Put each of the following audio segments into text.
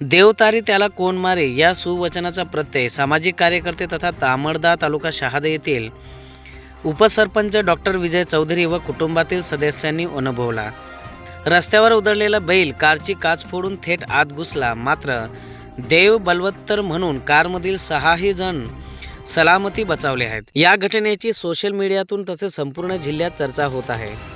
देवतारी त्याला कोण मारे या सुवचनाचा प्रत्यय सामाजिक कार्यकर्ते तथा तामडदा तालुका शहादे येथील उपसरपंच डॉक्टर विजय चौधरी व कुटुंबातील सदस्यांनी अनुभवला. रस्त्यावर उधळलेला बैल कारची काच फोडून थेट आत घुसला. मात्र देव बलवत्तर म्हणून कारमधील सहाही जण सलामती बचावले आहेत. या घटनेची सोशल मीडियातून तसेच संपूर्ण जिल्ह्यात चर्चा होत आहे.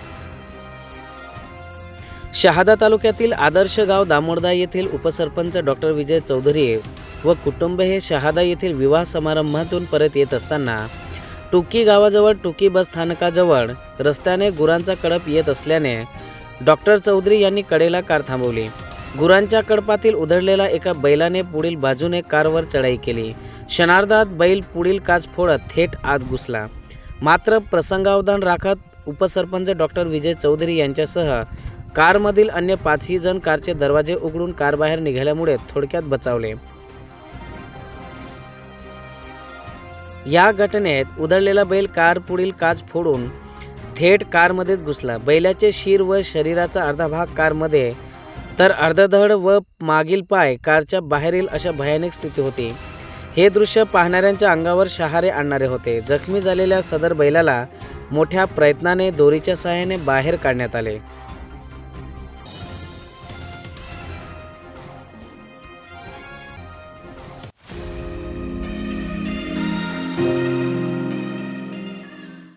शहादा तालुक्यातील आदर्श गाव दामोडदा येथील उपसरपंच डॉक्टर विजय चौधरी व कुटुंब हे शहादा येथील विवाह समारंभातून परत येत असताना टुकी गावाजवळ टुकी बस स्थानकाजवळ रस्त्याने गुरांचा कळप येत असल्याने डॉक्टर चौधरी यांनी कडेला कार थांबवली. गुरांच्या कडपातील उधळलेला एका बैलाने पुढील बाजूने कारवर चढाई केली. क्षणार्धात बैल पुढील काच फोडत थेट आत घुसला. मात्र प्रसंगावधान राखत उपसरपंच डॉक्टर विजय चौधरी यांच्यासह कारमधील अन्य पाचही जण कारचे दरवाजे उघडून कार बाहेर निघाल्यामुळे थोडक्यात बचावले. या घटनेत उधळलेला बैल कार पुढील काच फोडून थेट कारमध्येच घुसला. बैलाचे शिर व शरीराचा अर्धा भाग कारमध्ये तर अर्धधड व मागील पाय कारच्या बाहेरील अशा भयानक स्थिती होती. हे दृश्य पाहणाऱ्यांच्या अंगावर शहारे आणणारे होते. जखमी झालेल्या सदर बैलाला मोठ्या प्रयत्नाने दोरीच्या सहाय्याने बाहेर काढण्यात आले.